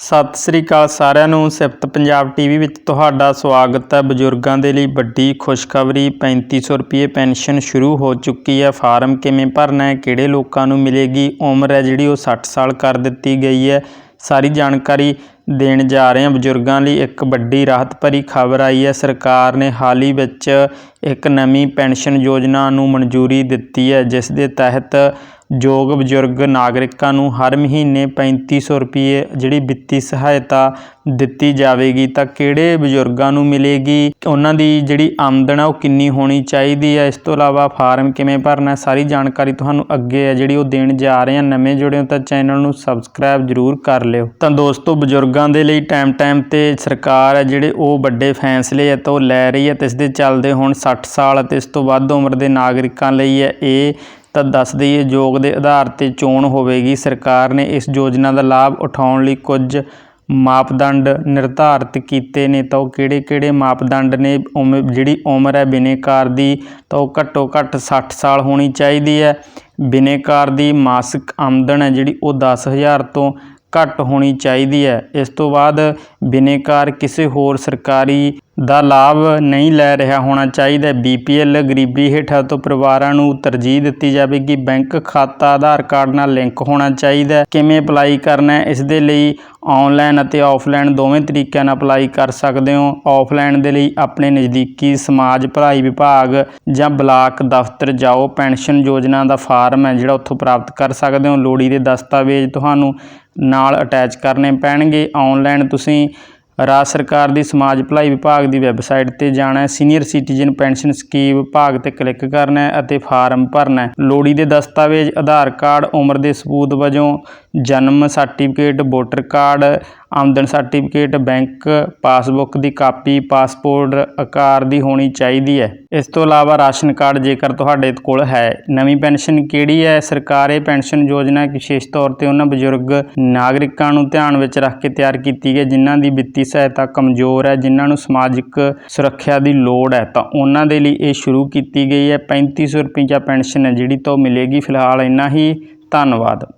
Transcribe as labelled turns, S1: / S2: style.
S1: ਸਤਿ ਸ੍ਰੀ ਅਕਾਲ ਸਾਰਿਆਂ ਨੂੰ, ਸਿਫਤ ਪੰਜਾਬ ਟੀਵੀ ਵਿੱਚ ਤੁਹਾਡਾ ਸਵਾਗਤ ਹੈ। ਬਜ਼ੁਰਗਾਂ ਦੇ ਲਈ ਵੱਡੀ ਖੁਸ਼ਖਬਰੀ 3500 ਰੁਪਏ ਪੈਨਸ਼ਨ ਸ਼ੁਰੂ ਹੋ ਚੁੱਕੀ ਹੈ। ਫਾਰਮ ਕਿਵੇਂ ਭਰਨਾ ਹੈ, ਕਿਹੜੇ ਲੋਕਾਂ ਨੂੰ ਮਿਲੇਗੀ, ਉਮਰ ਹੈ ਜਿਹੜੀ ਉਹ 60 ਸਾਲ ਕਰ ਦਿੱਤੀ ਗਈ ਹੈ। ਸਾਰੀ ਜਾਣਕਾਰੀ ਦੇਣ ਜਾ ਰਹੇ ਹਾਂ। ਬਜ਼ੁਰਗਾਂ ਲਈ ਇੱਕ ਵੱਡੀ ਰਾਹਤ ਭਰੀ ਖਬਰ ਆਈ ਹੈ। ਸਰਕਾਰ ਨੇ ਹਾਲ ਹੀ ਵਿੱਚ ਇੱਕ ਨਵੀਂ ਪੈਨਸ਼ਨ ਯੋਜਨਾ ਨੂੰ ਮਨਜ਼ੂਰੀ ਦਿੱਤੀ ਹੈ, ਜਿਸ ਦੇ ਤਹਿਤ ਯੋਗ ਬਜ਼ੁਰਗ ਨਾਗਰਿਕਾਂ ਨੂੰ ਹਰ ਮਹੀਨੇ 3500 ਰੁਪਏ ਜਿਹੜੀ ਵਿੱਤੀ ਸਹਾਇਤਾ ਦਿੱਤੀ ਜਾਵੇਗੀ, ਤਾਂ ਕਿਹੜੇ ਬਜ਼ੁਰਗਾਂ ਨੂੰ ਮਿਲੇਗੀ? ਉਹਨਾਂ ਦੀ ਜਿਹੜੀ ਆਮਦਨ ਆ ਉਹ ਕਿੰਨੀ ਹੋਣੀ ਚਾਹੀਦੀ ਹੈ ਇਸ ਤੋਂ ਇਲਾਵਾ ਫਾਰਮ ਕਿਵੇਂ ਭਰਨਾ ਸਾਰੀ ਜਾਣਕਾਰੀ ਤੁਹਾਨੂੰ ਅੱਗੇ ਹੈ ਜਿਹੜੀ ਉਹ ਦੇਣ ਜਾ ਰਹੇ ਹਾਂ। ਨਵੇਂ ਜੁੜੇ ਹੋ ਤਾਂ ਚੈਨਲ ਨੂੰ ਸਬਸਕ੍ਰਾਈਬ ਜ਼ਰੂਰ ਕਰ ਲਿਓ। ਤਾਂ ਦੋਸਤੋ, ਬਜ਼ੁਰਗਾਂ ਦੇ ਲਈ ਟਾਈਮ ਟਾਈਮ ਤੇ ਸਰਕਾਰ ਹੈ ਜਿਹੜੇ ਉਹ ਵੱਡੇ ਫੈਸਲੇ ਹੈ ਤਾਂ ਉਹ ਲੈ ਰਹੀ ਹੈ ਤੇ ਇਸ ਦੇ ਚੱਲਦੇ ਹੁਣ 60 ਸਾਲ ਅਤੇ ਇਸ ਤੋਂ ਵੱਧ ਉਮਰ ਦੇ ਨਾਗਰਿਕਾਂ ਲਈ ਹੈ ਇਹ ਤਾਂ ਦੱਸ ਦਈਏ, ਯੋਗ ਦੇ ਆਧਾਰ ਤੇ ਚੋਣ ਹੋਵੇਗੀ। ਸਰਕਾਰ ਨੇ ਇਸ ਯੋਜਨਾ ਦਾ ਲਾਭ ਉਠਾਉਣ ਲਈ ਕੁਝ ਮਾਪਦੰਡ ਨਿਰਧਾਰਿਤ ਕੀਤੇ ਨੇ। ਤਾਂ ਉਹ ਕਿਹੜੇ-ਕਿਹੜੇ ਮਾਪਦੰਡ ਨੇ? ਉਮਰ ਜਿਹੜੀ ਉਮਰ ਹੈ ਬਿਨੇਕਾਰ ਦੀ, ਤਾਂ ਉਹ ਘੱਟੋ ਘੱਟ 60 ਸਾਲ ਹੋਣੀ ਚਾਹੀਦੀ ਹੈ। ਬਿਨੇਕਾਰ ਦੀ ਮਾਸਿਕ ਆਮਦਨ ਹੈ ਜਿਹੜੀ ਉਹ 10000 ਤੋਂ ਘੱਟ ਹੋਣੀ ਚਾਹੀਦੀ ਹੈ। ਇਸ ਤੋਂ ਬਾਅਦ ਬਿਨੇਕਾਰ ਕਿਸੇ ਹੋਰ ਸਰਕਾਰੀ ਦਾ ਲਾਭ ਨਹੀਂ ਲੈ ਰਿਹਾ ਹੋਣਾ ਚਾਹੀਦਾ। ਬੀਪੀਐਲ ਗਰੀਬੀ ਹੇਠਾਂ ਤੋਂ ਪਰਿਵਾਰਾਂ ਨੂੰ ਤਰਜੀਹ ਦਿੱਤੀ ਜਾਵੇਗੀ। ਬੈਂਕ ਖਾਤਾ ਆਧਾਰ ਕਾਰਡ ਨਾਲ ਲਿੰਕ ਹੋਣਾ ਚਾਹੀਦਾ ਕਿਵੇਂ ਅਪਲਾਈ ਕਰਨਾ ਹੈ? ਇਸ ਦੇ ਲਈ ਆਨਲਾਈਨ ਅਤੇ ਆਫਲਾਈਨ ਦੋਵੇਂ ਤਰੀਕਿਆਂ ਨਾਲ ਅਪਲਾਈ ਕਰ ਸਕਦੇ ਹੋ। ਆਫਲਾਈਨ ਦੇ ਲਈ ਆਪਣੇ ਨਜ਼ਦੀਕੀ ਸਮਾਜ ਭਲਾਈ ਵਿਭਾਗ ਜਾਂ ਬਲਾਕ ਦਫ਼ਤਰ ਜਾਓ। ਪੈਨਸ਼ਨ ਯੋਜਨਾ ਦਾ ਫਾਰਮ ਹੈ ਜਿਹੜਾ ਉੱਥੋਂ ਪ੍ਰਾਪਤ ਕਰ ਸਕਦੇ ਹੋ। ਲੋੜੀਂਦੇ ਦਸਤਾਵੇਜ਼ ਤੁਹਾਨੂੰ ਨਾਲ ਅਟੈਚ ਕਰਨੇ ਪੈਣਗੇ। ਆਨਲਾਈਨ ਤੁਸੀਂ ਰਾਜ ਸਰਕਾਰ ਦੀ ਸਮਾਜ ਭਲਾਈ ਵਿਭਾਗ ਦੀ ਵੈਬਸਾਈਟ ਤੇ ਜਾਣਾ ਹੈ। ਸੀਨੀਅਰ ਸਿਟੀਜ਼ਨ ਪੈਨਸ਼ਨ ਸਕੀਮ ਵਿਭਾਗ ਤੇ ਕਲਿੱਕ ਕਰਨਾ ਹੈ ਅਤੇ ਫਾਰਮ ਭਰਨਾ ਹੈ। ਲੋੜੀਂਦੇ ਦਸਤਾਵੇਜ਼, ਆਧਾਰ ਕਾਰਡ, ਉਮਰ ਦੇ ਸਬੂਤ ਵਜੋਂ ਜਨਮ ਸਰਟੀਫਿਕੇਟ ਵੋਟਰ ਕਾਰਡ ਆਮਦਨ ਸਰਟੀਫਿਕੇਟ, ਬੈਂਕ ਪਾਸਬੁੱਕ ਦੀ ਕਾਪੀ, ਪਾਸਪੋਰਟ ਆਕਾਰ ਦੀ ਹੋਣੀ ਚਾਹੀਦੀ ਹੈ। ਇਸ ਤੋਂ ਇਲਾਵਾ ਰਾਸ਼ਨ ਕਾਰਡ ਜੇਕਰ ਤੁਹਾਡੇ ਕੋਲ ਹੈ, ਨਵੀਂ ਪੈਨਸ਼ਨ ਕਿਹੜੀ ਹੈ? ਸਰਕਾਰ ਇਹ ਪੈਨਸ਼ਨ ਯੋਜਨਾ ਵਿਸ਼ੇਸ਼ ਤੌਰ ਤੇ ਉਹਨਾਂ ਬਜ਼ੁਰਗ ਨਾਗਰਿਕਾਂ ਨੂੰ ਧਿਆਨ ਵਿੱਚ ਰੱਖ ਕੇ ਤਿਆਰ ਕੀਤੀ ਗਈ ਜਿਨ੍ਹਾਂ ਦੀ ਵਿੱਤੀ ਸਹਾਇਤਾ ਕਮਜ਼ੋਰ ਹੈ, ਜਿਨ੍ਹਾਂ ਨੂੰ ਸਮਾਜਿਕ ਸੁਰੱਖਿਆ ਦੀ ਲੋੜ ਹੈ। ਤਾਂ ਉਹਨਾਂ ਦੇ ਲਈ ਇਹ ਸ਼ੁਰੂ ਕੀਤੀ ਗਈ ਹੈ। 3500 ਰੁਪਈਆ ਪੈਨਸ਼ਨ ਹੈ, ਜਿਹੜੀ ਤੋਂ ਮਿਲੇਗੀ। ਫਿਲਹਾਲ ਇੰਨਾ ਹੀ। ਧੰਨਵਾਦ।